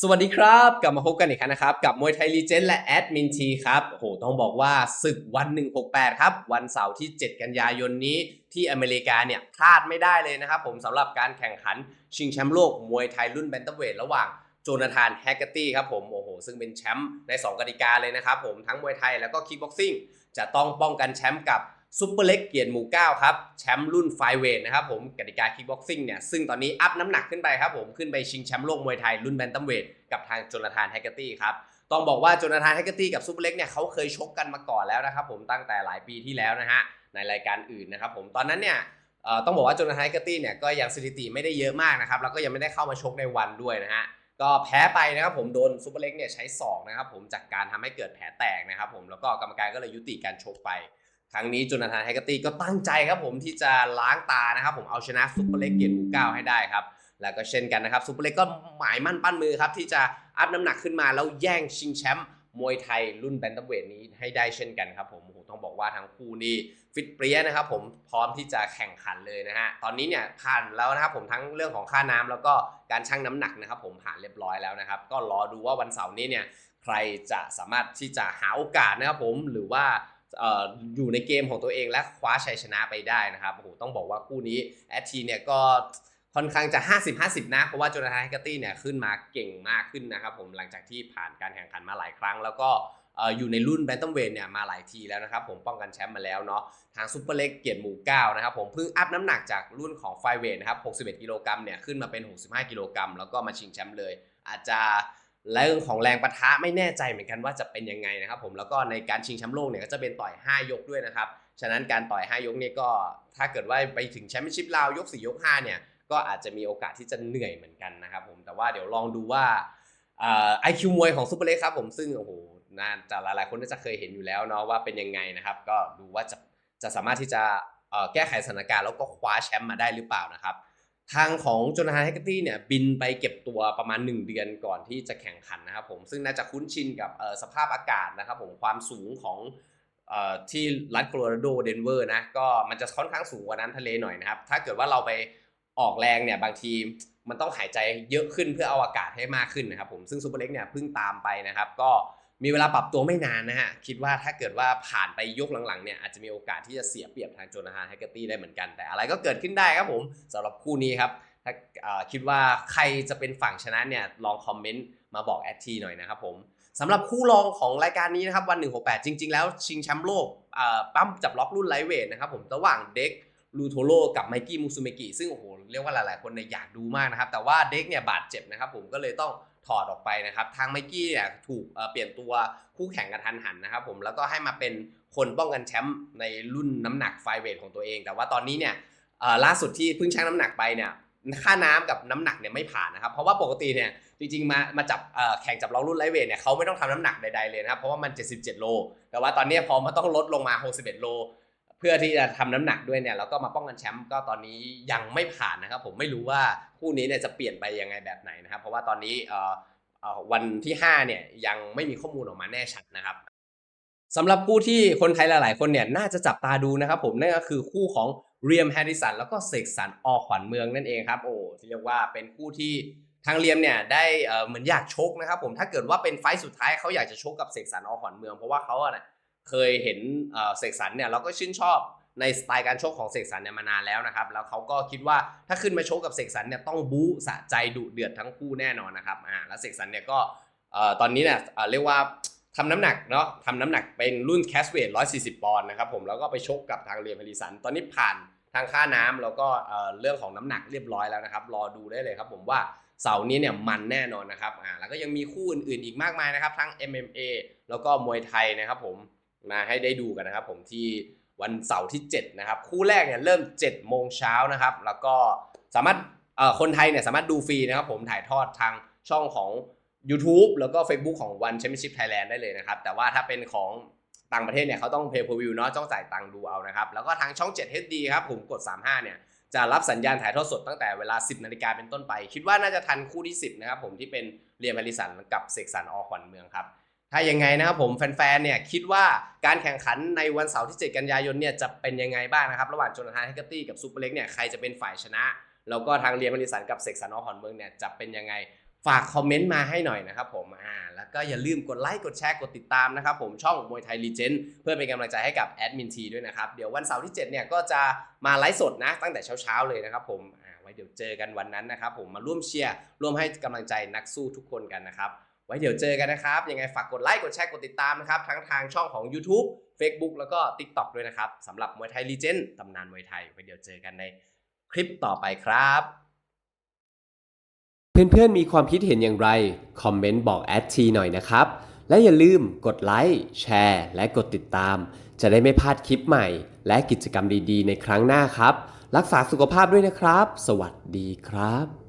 สวัสดีครับ กลับมาพบกันอีกครั้งนะครับ กับมวยไทยลีเจนและแอดมินทีครับโอ้โหต้องบอกว่าศึกวัน 168 ครับ วันเสาร์ที่ 7 กันยายนนี้ที่อเมริกาเนี่ยพลาดไม่ได้เลยนะครับผมสำหรับการแข่งขันชิงแชมป์โลกมวยไทยรุ่นแบนตัมเวทระหว่างโจนาธานแฮกเกอร์ตี้ครับผมโอ้โหซึ่งเป็นแชมป์ใน 2กติกาเลยนะครับผมทั้งมวยไทยแล้วก็คิกบ็อกซิ่งจะต้องป้องกันแชมป์กับ ซุปเปอร์เล็กเกียรติหมู่9ครับแชมป์รุ่นไฟเวทนะครับผมกติกาคิกบ็อกซิ่งเนี่ยซึ่งตอนนี้อัพน้ำหนักขึ้นไปครับผมขึ้นไปชิงแชมป์โลกมวยไทยรุ่นแบนตัมเวทกับทางจนาธานแฮกเกอร์ตี้ครับต้องบอกว่าจนาธานแฮกเกอร์ตี้กับซูเปอร์เล็กเนี่ยเขาเคยชกกันมาก่อนแล้วนะครับผมตั้งแต่หลายปีที่แล้วนะฮะในรายการอื่นนะครับผมตอนนั้นเนี่ยต้องบอกว่าจนาธานแฮกเกอร์ตี้เนี่ยก็ยังสถิติไม่ได้เยอะมากนะครับแล้วก็ยังไม่ได้เข้ามาชกในวันด้วยนะฮะก็แพ้ไปนะครับผมโดนซูเปอร์เล็กเนี่ยใช้ศอกนะครับผมจากการทำให้เกิดแผลแตกนะครับผมแล้วก็กรรมการก็เลยยุติการชกไป ครั้งนี้โจนาธานแฮกเกอร์ตี้ก็ตั้งใจครับผมที่จะล้างตานะครับผมเอาชนะซูเปอร์เล็กเกียรติหมู่เก้าให้ได้ครับ แล้วก็เช่นกันนะครับซูเปอร์เล็กก็หมายมั่นปั้นมือครับที่จะอัพน้ำหนักขึ้นมาแล้วแย่งชิงแชมป์มวยไทยรุ่นแบนตัมเวทนี้ให้ได้เช่นกันครับผมโอ้โหต้องบอกว่าทั้งคู่นี่ฟิตเปรี้ยนะครับผมพร้อมที่จะแข่งขันเลยนะฮะตอนนี้เนี่ยผ่านแล้วนะครับผมทั้งเรื่องของค่าน้ำแล้วก็การชั่งน้ำหนักนะครับผมผ่านเรียบร้อยแล้วนะครับ ก็รอดูว่าวันเสาร์นี้เนี่ยใครจะสามารถที่จะหาโอกาสนะครับผมหรือว่า อยู่ในเกมของตัวเองและคว้าชัยชนะไปได้นะครับโอ้โหต้องบอกว่าคู่นี้แอดทีเนี่ยก็ค่อนข้างจะ 50-50 นะ เพราะว่าโจนาธานแฮกเกอร์ตี้เนี่ยขึ้นมาเก่งมากขึ้นนะครับผมหลังจากที่ผ่านการแข่งขันมาหลายครั้ง แล้วก็ออยู่ในรุ่นแบนตัมเวทเนี่ยมาหลายทีแล้วนะครับผมป้องกันแชมป์มาแล้วเนาะทางซูเปอร์เล็กเกียรติหมู่9นะครับผมเพิ่งอัพน้ำหนักจากรุ่นของไฟเวทนะครับ 61 กิโลกรัมเนี่ยขึ้นมาเป็น 65 กิโลกรัมแล้วก็มาชิงแชมป์เลย อาจจะ เรื่องของแรงปะทะไม่แน่ใจเหมือนกันว่าจะเป็นยังไงนะครับผมแล้วก็ในการชิงแชมป์โลกเนี่ยก็จะเป็นต่อย 5 ยกด้วยนะครับฉะนั้นการต่อย 5 ยกเนี่ยก็ถ้าเกิดว่าไปถึงแชมเปี้ยนชิพลาวยก 4 ยก 5 เนี่ยก็อาจจะมีโอกาสที่จะเหนื่อยเหมือนกันนะครับผมแต่ว่าเดี๋ยวลองดูว่าไอคิวมวยของซูเปอร์เล็กครับผมซึ่งโอ้โหน่าจะหลายๆคนน่าจะเคยเห็นอยู่แล้วเนาะว่าเป็นยังไงนะครับก็ดูว่าจะจะสามารถที่จะแก้ไขสถานการณ์แล้วก็คว้าแชมป์มาได้หรือเปล่านะครับ ทางของโจนาธานแฮกเกอร์ตี้เนี่ยบินไปเก็บตัวประมาณ 1 เดือนก่อนที่จะแข่งขันนะครับผมซึ่งน่าจะคุ้นชินกับสภาพอากาศนะครับผมความสูงของออที่รัฐโคโลราโดเดนเวอร์นะก็มันจะค่อนข้างสูงกว่าน้ำทะเลหน่อยนะครับ ถ้าเกิดว่าเราไปออกแรงเนี่ยบางทีมันต้องหายใจเยอะขึ้นเพื่อเอาอากาศให้มากขึ้นนะครับผมซึ่งซูเปอร์เล็กเนี่ยเพิ่งตามไปนะครับก็ มีเวลาปรับตัวไม่นานนะฮะ คิดว่าถ้าเกิดว่าผ่านไปยกหลังๆเนี่ยอาจจะมีโอกาสที่จะเสียเปรียบทางโจนาธานแฮกเกอร์ตี้ได้เหมือนกัน แต่อะไรก็เกิดขึ้นได้ครับผมสำหรับคู่นี้ครับถ้าคิดว่าใครจะเป็นฝั่งชนะเนี่ยลองคอมเมนต์มาบอกแอดทีหน่อยนะครับผมสำหรับคู่รองของรายการนี้นะครับวัน 168 จริง ๆ แล้วชิงแชมป์โลกปั้มจับล็อกรุ่นไลท์เวทนะครับผมระหว่างเด็กลูโทโรกับไมกี้มูซูเมกิซึ่งโอ้โหเรียกว่าหลายๆ คนเนี่ยอยากดูมากนะครับแต่ว่าเด็กเนี่ยบาดเจ็บนะครับผมก็เลยต้อง ถอดออกไปนะครับทางไมกี้เนี่ยถูกเปลี่ยนตัวคู่แข่งกันทันหันนะครับผมแล้วก็ให้มาเป็นคนป้องกันแชมป์ในรุ่นน้ำหนักไฟเวทของตัวเอง แต่ว่าตอนนี้เนี่ยล่าสุดที่เพิ่งชั่งน้ำหนักไปเนี่ยค่าน้ำกับน้ำหนักเนี่ยไม่ผ่านนะครับ เพราะว่าปกติเนี่ยจริงๆมามาจับแข่งจับล็อกรุ่นไลท์เวทเนี่ยเขาไม่ต้องทำน้ำหนักใดๆเลยนะครับเพราะว่ามัน 77 โล แต่ว่าตอนนี้พอมาต้องลดลงมา 61 โล เพื่อที่จะทำน้ำหนักด้วยเนี่ยแล้วก็มาป้องกันแชมป์ก็ตอนนี้ยังไม่ผ่านนะครับ ผมไม่รู้ว่าคู่นี้เนี่ยจะเปลี่ยนไปยังไงแบบไหนนะครับ เพราะว่าตอนนี้เอ่อวันที่5เนี่ยยังไม่มีข้อมูลออกมาแน่ชัดนะครับสำหรับคู่ที่คนไทยหลาย ๆ คนเนี่ยน่าจะจับตาดูนะครับ ผมนั่นก็คือคู่ของเรียมแฮร์ริสันแล้วก็เสกสรรอขวัญเมืองนั่นเองครับโอ้ที่เรียกว่าเป็นคู่ที่ทางเรียมเนี่ยได้เหมือนอยากชกนะครับ ผมถ้าเกิดว่าเป็นไฟสุดท้ายเขาอยากจะชกกับเสกสรรอขวัญเมืองเพราะว่าเขาอะนะ เคยเห็นเสกสรรเนี่ยเราก็ชื่นชอบในสไตล์การชกของเสกสรรเนี่ยมานานแล้วนะครับ แล้วเขาก็คิดว่าถ้าขึ้นมาชกกับเสกสรรเนี่ยต้องบู๊สะใจดุเดือดทั้งคู่แน่นอนนะครับอ่าแล้วเสกสรรเนี่ยก็ตอนนี้เนี่ยเรียกว่าทำน้ำหนักเนาะทำน้ำหนักเป็นรุ่นแคสเวท140 ปอนด์นะครับผมแล้วก็ไปชกกับทางเรียมเฮลิสัน ตอนนี้ผ่านทางค่าน้ำแล้วก็เอ่อเรื่องของน้ำหนักเรียบร้อยแล้วนะครับ รอดูได้เลยครับผมว่าเสาร์นี้เนี่ยมันแน่นอนนะครับอ่าแล้วก็ยังมีคู่อื่นๆอีกมากมายนะครับ ทั้ง MMA แล้วก็มวยไทยนะครับผม มาให้ได้ดูกันนะครับ ผมที่วันเสาร์ที่ 7 นะครับ คู่แรกเนี่ยเริ่ม 7 โมงเช้านะครับ แล้วก็สามารถเอ่อคนไทยเนี่ยสามารถดูฟรีนะครับ ผมถ่ายทอดทางช่องของ YouTube แล้วก็ Facebook ของ One Championship Thailand ได้เลยนะครับ แต่ว่าถ้าเป็นของต่างประเทศเนี่ยเขาต้อง pay per view เนาะต้องจ่ายตังค์ดูเอานะครับ แล้วก็ทางช่อง 7 HD ครับผมกด 35 เนี่ย จะรับสัญญาณถ่ายทอดสดตั้งแต่เวลา 10 นาฬิกาเป็นต้นไป คิดว่าน่าจะทันคู่ที่ 10 นะครับผมที่เป็นเรียมแฮริสันกับเสกสรรอขวัญเมืองครับ ถ้ายังไงนะครับผมแฟนๆเนี่ยคิดว่าการแข่งขันในวันเสาร์ที่ 7 กันยายนเนี่ยจะเป็นยังไงบ้างนะครับ ระหว่างโจนาธานแฮกเกอร์ตี้กับซูเปอร์เล็กเนี่ยใครจะเป็นฝ่ายชนะ แล้วก็ทางเรียมแฮริสันกับเสกสรรอขวัญเมืองเนี่ยจะเป็นยังไงฝากคอมเมนต์มาให้หน่อยนะครับผมอ่าแล้วก็อย่าลืมกดไลค์กดแชร์กดติดตามนะครับผมช่องมวยไทยลีเจนเพื่อเป็นกำลังใจให้กับแอดมินทีด้วยนะครับเดี๋ยววันเสาร์ที่ 7 เนี่ยก็จะมาไลฟ์สดนะตั้งแต่เช้าๆเลยนะครับผมอ่าไว้เดี๋ยวเจอกันวันนั้นนะครับผมมาร่วมเชียร์ร่วมให้กำลังใจนักสู้ทุกคนกันนะครับ ไว้เดี๋ยวเจอกันนะครับ ยังไงฝากกดไลค์ กดแชร์ กดติดตามนะครับ ทั้งทางช่องของ YouTube Facebook แล้วก็ TikTok ด้วยนะครับสำหรับมวยไทยลีเจนด์ตำนานมวยไทย ไว้เดี๋ยวเจอกันในคลิปต่อไปครับ เพื่อนๆมีความคิดเห็นอย่างไร คอมเมนต์บอกแอดทีหน่อยนะครับ และอย่าลืมกดไลค์แชร์ และกดติดตาม จะได้ไม่พลาดคลิปใหม่ และกิจกรรมดีๆ ในครั้งหน้าครับ รักษาสุขภาพด้วยนะครับ สวัสดีครับ